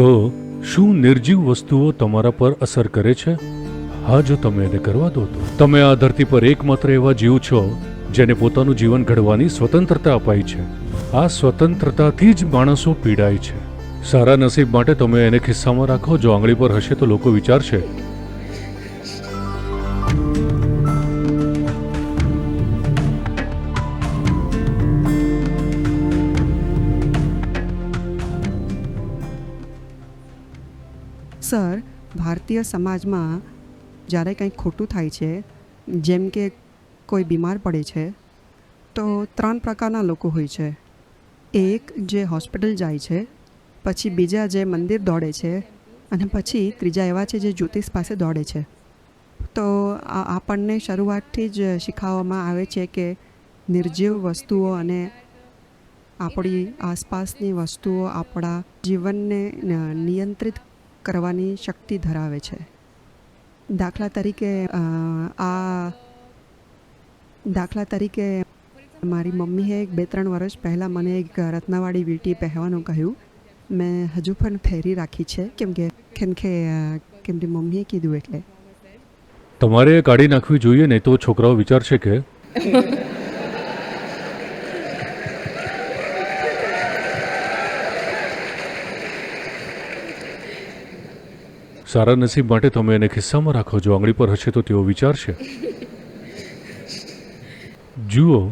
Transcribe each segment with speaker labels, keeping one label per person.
Speaker 1: તો શું નિર્જીવ વસ્તુઓ તમારા પર અસર કરે છે? હા, જો તમે એને કરવા દો તો. તમે આ ધરતી પર એકમાત્ર એવા જીવ છો, જેને પોતાનું જીવન ઘડવાની સ્વતંત્રતા અપાઈ છે. આ સ્વતંત્રતાથી જ માણસો પીડાય છે. સારા નસીબ માટે તમે એને ખિસ્સામાં રાખો, જો આંગળી પર હશે તો લોકો વિચારશે
Speaker 2: સર ભારતીય સમાજમાં જ્યારે કંઈક ખોટું થાય છે, જેમ કે કોઈ બીમાર પડે છે, તો ત્રણ પ્રકારના લોકો હોય છે. એક જે હોસ્પિટલ જાય છે, પછી બીજા જે મંદિર દોડે છે, અને પછી ત્રીજા એવા છે જે જ્યોતિષ પાસે દોડે છે. તો આપણને શરૂઆતથી જ શીખવવામાં આવે છે કે નિર્જીવ વસ્તુઓ અને આપણી આસપાસની વસ્તુઓ આપણા જીવનને નિયંત્રિત કરવાની શક્તિ ધરાવે છે. દાખલા તરીકે આ દાખલા તરીકે મારી મમ્મીએ એક બે ત્રણ વર્ષ પહેલાં મને એક રત્નવાળી વીંટી પહેરવાનું કહ્યું. મેં હજુ પણ ફેરી રાખી છે. કેમ કે કેમ કે કેમ મમ્મીએ કીધું એટલે.
Speaker 1: તમારે કાઢી નાખવી જોઈએ નહીં તો છોકરાઓ વિચારશે કે સારા નસીબ માટે તમે એને ખિસ્સામાં રાખો. જો આંગળી પર હશે તો તેઓ વિચારશે. જુઓ,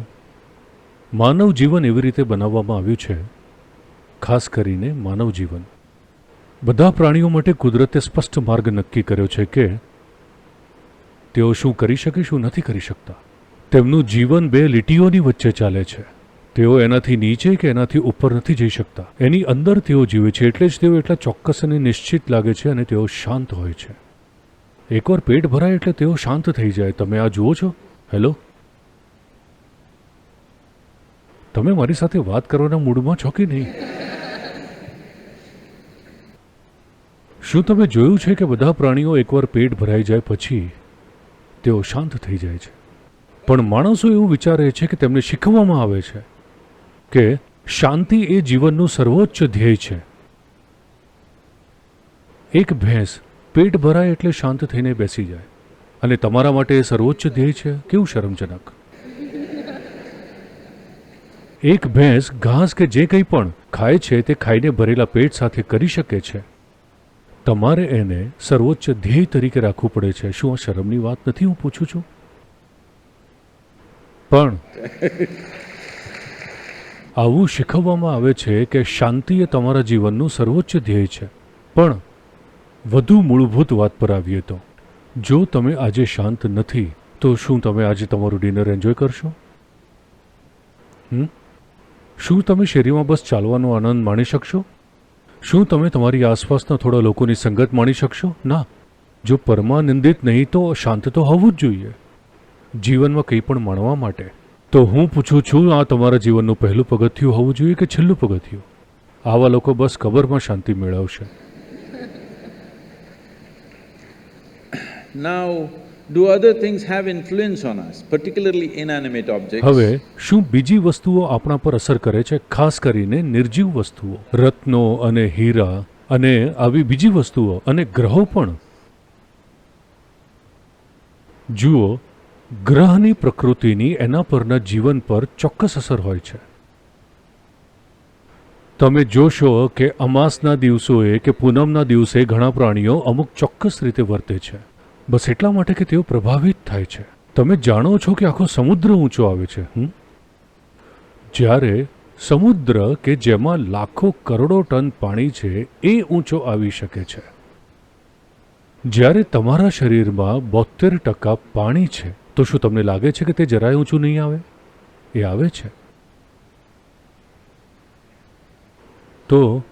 Speaker 1: માનવ જીવન એવી રીતે બનાવવામાં આવ્યું છે, ખાસ કરીને માનવ જીવન. બધા પ્રાણીઓ માટે કુદરતે સ્પષ્ટ માર્ગ નક્કી કર્યો છે કે તેઓ શું કરી શકે, શું નથી કરી શકતા. તેમનું જીવન બે લીટીઓની વચ્ચે ચાલે છે. તેઓ એનાથી નીચે કે એનાથી ઉપર નથી જઈ શકતા. એની અંદર તેઓ જીવે છે એટલે જ તેઓ એટલા ચોક્કસ અને નિશ્ચિત લાગે છે અને તેઓ શાંત હોય છે. એકવાર પેટ ભરાય એટલે તેઓ શાંત થઈ જાય. તમે આ જુઓ છો? હેલો? તમે મારી સાથે વાત કરવાના મૂડમાં છો કે નહીં? શું તમે જોયું છે કે બધા પ્રાણીઓ એકવાર પેટ ભરાઈ જાય પછી તેઓ શાંત થઈ જાય છે? પણ માણસો એવું વિચારે છે કે તેમને શીખવવામાં આવે છે. કે શાંતિ એ જીવનનું સર્વોચ્ચ ધ્યેય છે. એક ભેંસ પેટ ભરાય એટલે શાંત થઈને બેસી જાય. અને તમારા માટે એ સર્વોચ્ચ ધ્યેય છે? કેવું શરમજનક? એક ભેંસ ઘાસ કે જે કંઈ પણ ખાય છે તે ખાઈને ભરેલા પેટ સાથે કરી શકે છે. તમારે એને સર્વોચ્ચ ધ્યેય તરીકે રાખવું પડે છે. શું આ શરમની વાત નથી? હું પૂછું છું. પણ આવું શીખવવામાં આવે છે કે શાંતિ એ તમારા જીવનનું સર્વોચ્ચ ધ્યેય છે. પણ વધુ મૂળભૂત વાત પર આવીએ તો, જો તમે આજે શાંત નથી, તો શું તમે આજે તમારું ડિનર એન્જોય કરશો? શું તમે શેરીમાં બસ ચાલવાનો આનંદ માણી શકશો? શું તમે તમારી આસપાસના થોડા લોકોની સંગત માણી શકશો? ના. જો પરમાનંદિત નહીં તો શાંત તો હોવું જ જોઈએ. જીવનમાં કંઈ પણ માણવા માટે તો હું પૂછું છું આ તમારા જીવનનું પહેલું પગથિયું હોવું જોઈએ કે છેલ્લું પગથિયું? આવા લોકો બસ કબરમાં શાંતિ મેળવશે.
Speaker 3: Now, do other things have influence on us, particularly inanimate objects?
Speaker 1: હવે શું બીજી વસ્તુઓ આપણા પર અસર કરે છે ખાસ કરીને નિર્જીવ વસ્તુઓ? રત્નો અને હીરા અને આવી બીજી વસ્તુઓ અને ગ્રહો પણ? જુઓ ગ્રહની પ્રકૃતિની એના પરના જીવન પર ચોક્કસ અસર હોય છે. તમે જોશો કે અમાસના દિવસોએ કે પૂનમના દિવસે ઘણા પ્રાણીઓ અમુક ચોક્કસ રીતે વર્તે છે. બસ એટલા માટે કે તેઓ પ્રભાવિત થાય છે. તમે જાણો છો કે આખો સમુદ્ર ઊંચો આવે છે, હમ? જ્યારે સમુદ્ર કે જેમાં લાખો કરોડો ટન પાણી છે, એ ઊંચો આવી શકે છે. જ્યારે તમારા શરીરમાં બોતેર ટકા પાણી છે તો શું તમને લાગે છે કે તે જરાય ઊંચું નહીં આવે? એ આવે છે. તો,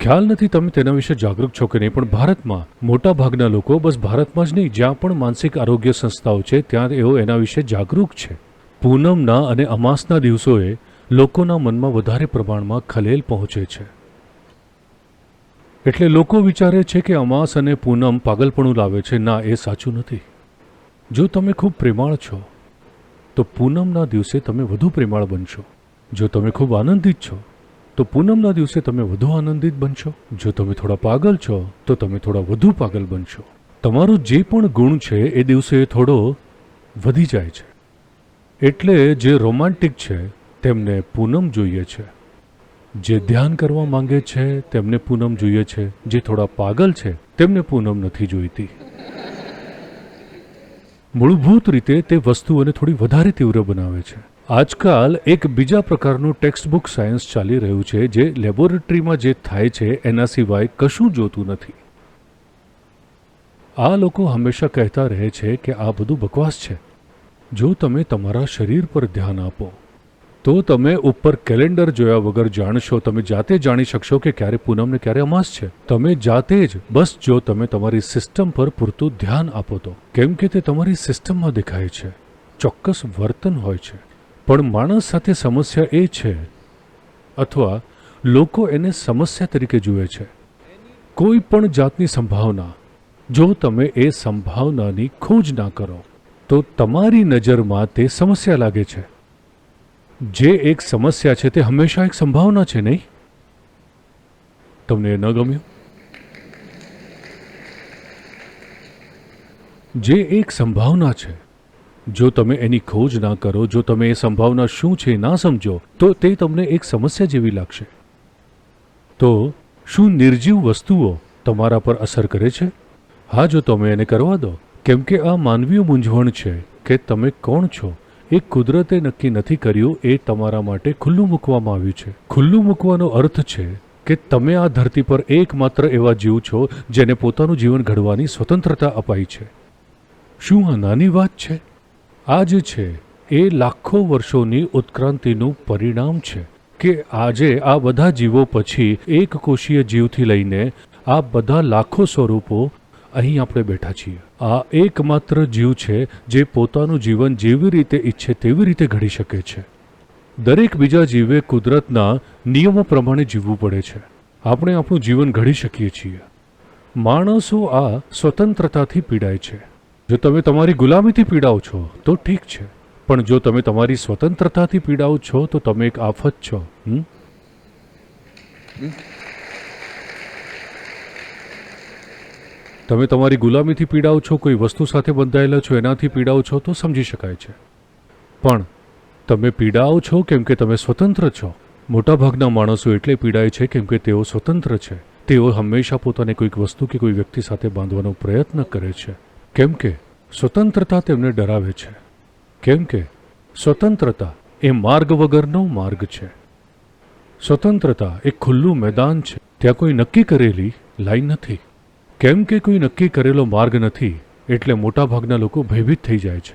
Speaker 1: ખ્યાલ નથી તમે તેના વિશે જાગૃત છો કે નહીં, પણ ભારતમાં મોટા ભાગના લોકો બસ ભારતમાં જ નહીં, જ્યાં પણ માનસિક આરોગ્ય સંસ્થાઓ છે, ત્યાં એઓ એના વિશે જાગૃત છે. પૂનમના અને અમાસના દિવસોએ લોકોના મનમાં વધારે પ્રમાણમાં ખલેલ પહોંચે છે. એટલે લોકો વિચારે છે કે અમાસ અને પૂનમ પાગલપણું લાવે છે. ના, એ સાચું નથી. જો તમે ખૂબ પ્રેમાળ છો, તો પૂનમના દિવસે તમે વધુ પ્રેમાળ બનશો. જો તમે ખૂબ આનંદિત છો, તો પૂનમના દિવસે તમે વધુ આનંદિત બનશો. જો તમે થોડા પાગલ છો, તો તમે થોડા વધુ પાગલ બનશો. તમારો જે પણ ગુણ છે, એ દિવસે થોડો વધી જાય છે. એટલે જે રોમાન્ટિક છે, તેમને પૂનમ જોઈએ છે. જે ધ્યાન કરવા માંગે છે, તેમને પૂનમ જોઈએ છે. જે થોડા પાગલ છે, તેમને પૂનમ નથી જોઈતી. મૂળભૂત રીતે તે વસ્તુઓને થોડી વધારે તીવ્ર બનાવે છે. આજકાલ એક બીજા પ્રકારનું ટેક્સ્ટ બુક સાયન્સ ચાલી રહ્યું છે, જે લેબોરેટરીમાં જે થાય છે, એના સિવાય કશું જોતું નથી. આ લોકો હંમેશા કહેતા રહે છે કે આ બધું બકવાસ છે. જો તમે તમારા શરીર પર ધ્યાન આપો તો તમે ઉપર કેલેન્ડર જોયા વગર જાણશો, તમે જાતે જાણી શકશો કે ક્યારે પૂનમ ને ક્યારે અમાસ છે. તમે જાતે જ, બસ જો તમે તમારી સિસ્ટમ પર પૂરતું ધ્યાન આપો તો. કેમ કે તે તમારી સિસ્ટમમાં દેખાય છે. ચોક્કસ વર્તન હોય છે. પણ માણસ સાથે સમસ્યા એ છે, અથવા લોકો એને સમસ્યા તરીકે જુએ છે. કોઈ પણ જાતની સંભાવના. જો તમે એ સંભાવનાની ખોજ ના કરો, તો તમારી નજરમાં તે સમસ્યા લાગે છે. જે એક સમસ્યા છે તે હંમેશા એક સંભાવના છે, નહીં? તમને ન ગમ્યું? જે એક સંભાવના છે, જો તમે એની ખોજ ના કરો, જો તમે એ સંભાવના શું છે ના સમજો, તો તે તમને એક સમસ્યા જેવી લાગશે. તો શું નિર્જીવ વસ્તુઓ તમારા પર અસર કરે છે? હા, જો તમે એને કરવા દો, કેમ કે આ માનવીય મૂંઝવણ છે કે તમે કોણ છો? એ કુદરતે નક્કી નથી કર્યું એ તમારા માટે ખુલ્લું મૂકવામાં આવ્યું છે. ખુલ્લું મૂકવાનો અર્થ છે કે તમે આ ધરતી પર એકમાત્ર એવા જીવ છો જેને પોતાનું જીવન ઘડવાની સ્વતંત્રતા અપાઈ છે. શું આ નાની વાત છે? આ જે છે એ લાખો વર્ષોની ઉત્ક્રાંતિનું પરિણામ છે કે આજે આ બધા જીવો પછી એક કોષીય જીવથી લઈને આ બધા લાખો સ્વરૂપો અહીં આપણે બેઠા છીએ. આ એકમાત્ર જીવ છે જે પોતાનું જીવન જેવી રીતે ઈચ્છે તેવી રીતે ઘડી શકે છે. દરેક બીજા જીવે કુદરતના નિયમો પ્રમાણે જીવવું પડે છે. આપણે આપણું જીવન ઘડી શકીએ છીએ. માણસો આ સ્વતંત્રતાથી પીડાય છે. જો તમે તમારી ગુલામીથી પીડાઓ છો, તો ઠીક છે. પણ જો તમે તમારી સ્વતંત્રતાથી પીડાઓ છો, તો તમે એક આફત છો હમ? તમે તમારી ગુલામીથી પીડાઓ છો, કોઈ વસ્તુ સાથે બંધાયેલા છો, એનાથી પીડાઓ છો, તો સમજી શકાય છે. પણ તમે પીડાઓ છો કેમ કે તમે સ્વતંત્ર છો? મોટાભાગના માણસો એટલે પીડાય છે કેમ કે તેઓ સ્વતંત્ર છે. તેઓ હંમેશા પોતાને કોઈક વસ્તુ કે કોઈ વ્યક્તિ સાથે બાંધવાનો પ્રયત્ન કરે છે. કેમ કે સ્વતંત્રતા તેમને ડરાવે છે. કેમ કે સ્વતંત્રતા એ માર્ગ વગરનો માર્ગ છે. સ્વતંત્રતા એ ખુલ્લું મેદાન છે. ત્યાં કોઈ નક્કી કરેલી લાઈન નથી. કેમ કે કોઈ નક્કી કરેલો માર્ગ નથી, એટલે મોટાભાગના લોકો ભયભીત થઈ જાય છે.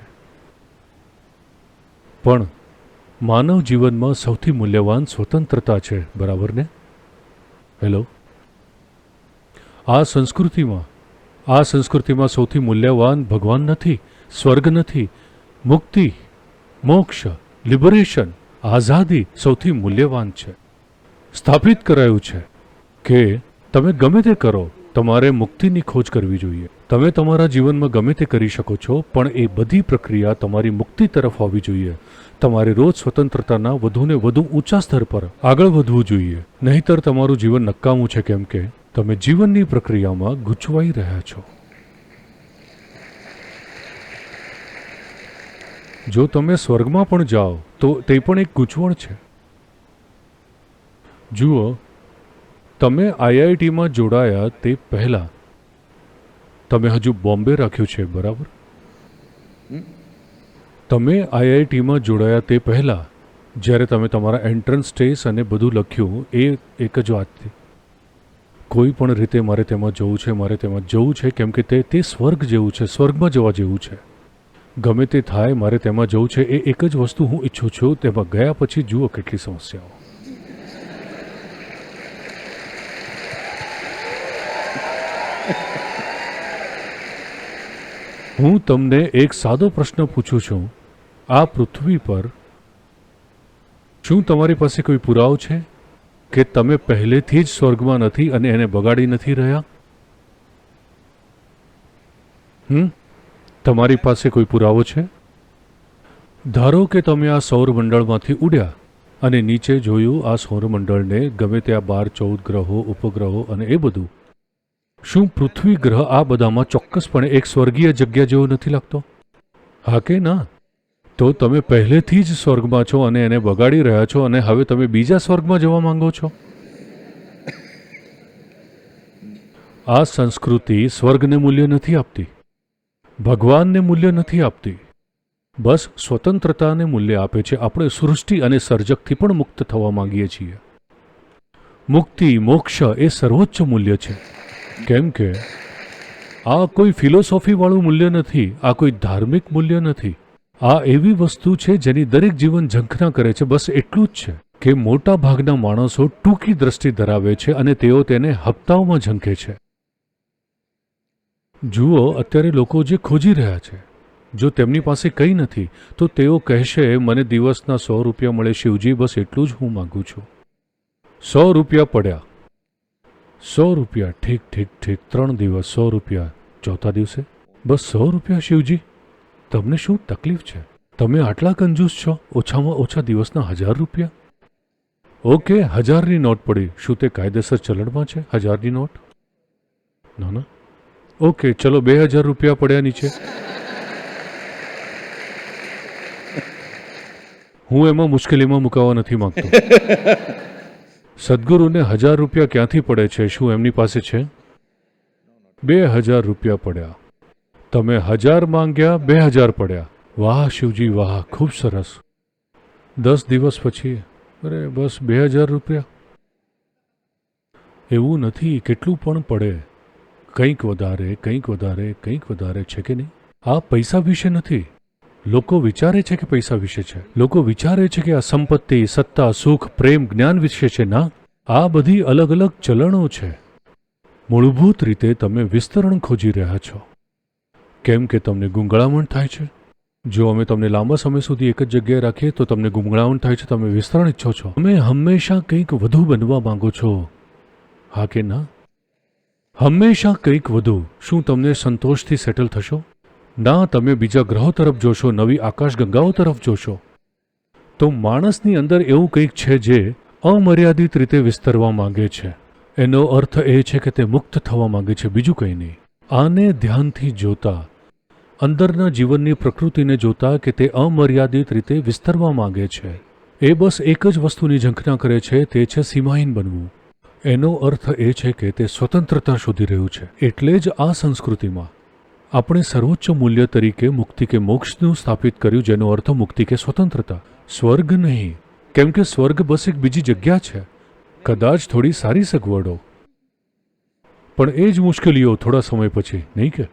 Speaker 1: પણ માનવ જીવનમાં સૌથી મૂલ્યવાન સ્વતંત્રતા છે, બરાબર ને? હેલો? આ સંસ્કૃતિમાં આ સંસ્કૃતિમાં સૌથી મૂલ્યવાન ભગવાન નથી, સ્વર્ગ નથી, મુક્તિ, મોક્ષ, લિબરેશન, આઝાદી સૌથી મૂલ્યવાન છે. સ્થાપિત કરાયું છે કે તમે ગમે તે કરો તમારે મુક્તિની ખોજ કરવી જોઈએ. તમે તમારા જીવનમાં ગમે તે કરી શકો છો, પણ એ બધી પ્રક્રિયા તમારી મુક્તિ તરફ હોવી જોઈએ. તમારે રોજ સ્વતંત્રતાના વધુને વધુ ઊંચા સ્તર પર આગળ વધવું જોઈએ. નહીંતર તમારું જીવન નકામું છે કેમ કે તમે જીવનની પ્રક્રિયામાં ગૂંચવાઈ રહ્યા છો. જો તમે સ્વર્ગમાં પણ જાઓ, તો તે પણ એક ગૂંચવણ છે. જુઓ તમે આઈઆઈટીમાં જોડાયા તે પહેલાં તમે હજુ બોમ્બે રાખ્યું છે બરાબર? તમે આઈઆઈટીમાં જોડાયા તે પહેલાં જ્યારે તમે તમારા એન્ટ્રન્સ ટેસ્ટ અને બધું લખ્યું એ એક જ વાત હતી કોઈ પણ રીતે મારે તેમાં જવું છે મારે તેમાં જવું છે કેમ કે તે તે સ્વર્ગ જેવું છે સ્વર્ગમાં જવા જેવું છે. ગમે તે થાય મારે તેમાં જવું છે એ એક જ વસ્તુ હું ઈચ્છું છું તેમાં ગયા પછી જુઓ કેટલી સમસ્યાઓ. હું તમને એક સાદો પ્રશ્ન પૂછું છું. આ પૃથ્વી પર શું તમારી પાસે કોઈ પુરાવો છે? કે તમે પહેલેથી જ સ્વર્ગમાં નથી અને એને બગાડી નથી રહ્યા? હમ? તમારી પાસે કોઈ પુરાવો છે? ધારો કે તમે આ સૌરમંડળમાંથી ઉડ્યા અને નીચે જોયું આ સૌરમંડળને ગમે ત્યાં બાર ચૌદ ગ્રહો, ઉપગ્રહો અને એ બધું. શું પૃથ્વી ગ્રહ આ બધામાં ચોક્કસપણે એક સ્વર્ગીય જગ્યા જેવો નથી લાગતો? હા કે ના? તો તમે પહેલેથી જ સ્વર્ગમાં છો અને એને બગાડી રહ્યા છો અને હવે તમે બીજા સ્વર્ગમાં જવા માંગો છો? આ સંસ્કૃતિ સ્વર્ગને મૂલ્ય નથી આપતી. ભગવાનને મૂલ્ય નથી આપતી. બસ સ્વતંત્રતાને મૂલ્ય આપે છે. આપણે સૃષ્ટિ અને સર્જકથી પણ મુક્ત થવા માંગીએ છીએ. મુક્તિ, મોક્ષ એ સર્વોચ્ચ મૂલ્ય છે. કેમ કે આ કોઈ ફિલોસોફીવાળું મૂલ્ય નથી, આ કોઈ ધાર્મિક મૂલ્ય નથી. આ એવી વસ્તુ છે જેની દરેક જીવન ઝંખના કરે છે, બસ એટલું જ છે કે મોટા ભાગના માણસો ટૂંકી દ્રષ્ટિ ધરાવે છે અને તેઓ તેને હપ્તાઓમાં ઝંખે છે. જુઓ, અત્યારે લોકો જે ખોજી રહ્યા છે. જો તેમની પાસે કંઈ નથી, તો તેઓ કહેશે, મને દિવસના સો રૂપિયા મળે, શિવજી, બસ એટલું જ હું માગું છું. સો રૂપિયા પડ્યા. સો રૂપિયા ઠીક ઠીક ઠીક, ત્રણ દિવસ સો રૂપિયા ચોથા દિવસે? બસ સો રૂપિયા શિવજી. તમને શું તકલીફ છે? તમે આટલા કંજૂસ છો, ઓછામાં ઓછા દિવસના હજાર રૂપિયા? ઓકે, હજારની નોટ પડી. શું તે કાયદેસર ચલણમાં છે, હજારની નોટ? ના ના. ઓકે, ચલો બે હજાર રૂપિયા પડ્યા નીચે. હું એમાં મુશ્કેલીમાં મુકાવા નથી માંગતો. સદગુરુને હજાર રૂપિયા ક્યાંથી પડે છે? શું એમની પાસે છે? બે હજાર રૂપિયા પડ્યા. તમે હજાર માંગ્યા, બે હજાર પડ્યા. વાહ, શિવજી, વાહ, ખૂબ સરસ. દસ દિવસ પછી, અરે, બસ બે હજાર રૂપિયા. એવું નથી, કેટલું પણ પડે. કંઈક વધારે કંઈક વધારે કંઈક વધારે, છે કે નહીં? આ પૈસા વિશે નથી. લોકો વિચારે છે કે પૈસા વિશે છે. લોકો વિચારે છે કે આ સંપત્તિ, સત્તા, સુખ, પ્રેમ, જ્ઞાન વિશે છે. ના, આ બધી અલગ અલગ ચલણો છે. મૂળભૂત રીતે તમે વિસ્તરણ ખોજી રહ્યા છો. કેમ કે તમને ગુંગળામણ થાય છે? જો અમે તમને લાંબા સમય સુધી એક જ જગ્યાએ રાખીએ, તો તમને ગુંગળામણ થાય છે. તમે વિસ્તરણ ઈચ્છો છો. તમે હંમેશા કંઈક વધુ બનવા માંગો છો. હા કે ના? હંમેશા કંઈક વધુ. શું તમને સંતોષથી સેટલ થશો? ના, તમે બીજા ગ્રહો તરફ જોશો, નવી આકાશગંગાઓ તરફ જોશો. તો માણસની અંદર એવું કંઈક છે જે અમર્યાદિત રીતે વિસ્તરવા માંગે છે. એનો અર્થ એ છે કે તે મુક્ત થવા માંગે છે, બીજું કંઈ નહીં. આને ધ્યાનથી જોતા, અંદરના જીવનની પ્રકૃતિને જોતા કે તે અમર્યાદિત રીતે વિસ્તરવા માંગે છે. એ બસ એક જ વસ્તુની ઝંખના કરે છે, તે છે સીમાહીન બનવું. એનો અર્થ એ છે કે તે સ્વતંત્રતા શોધી રહ્યું છે. એટલે જ આ સંસ્કૃતિમાં આપણે સર્વોચ્ચ મૂલ્ય તરીકે મુક્તિ કે મોક્ષનું સ્થાપિત કર્યું જેનો અર્થ મુક્તિ કે સ્વતંત્રતા. સ્વર્ગ નહીં, કેમ કે સ્વર્ગ બસ એક બીજી જગ્યા છે. કદાચ થોડી સારી સગવડો. પણ એ જ મુશ્કેલીઓ થોડા સમય પછી, નહીં કે?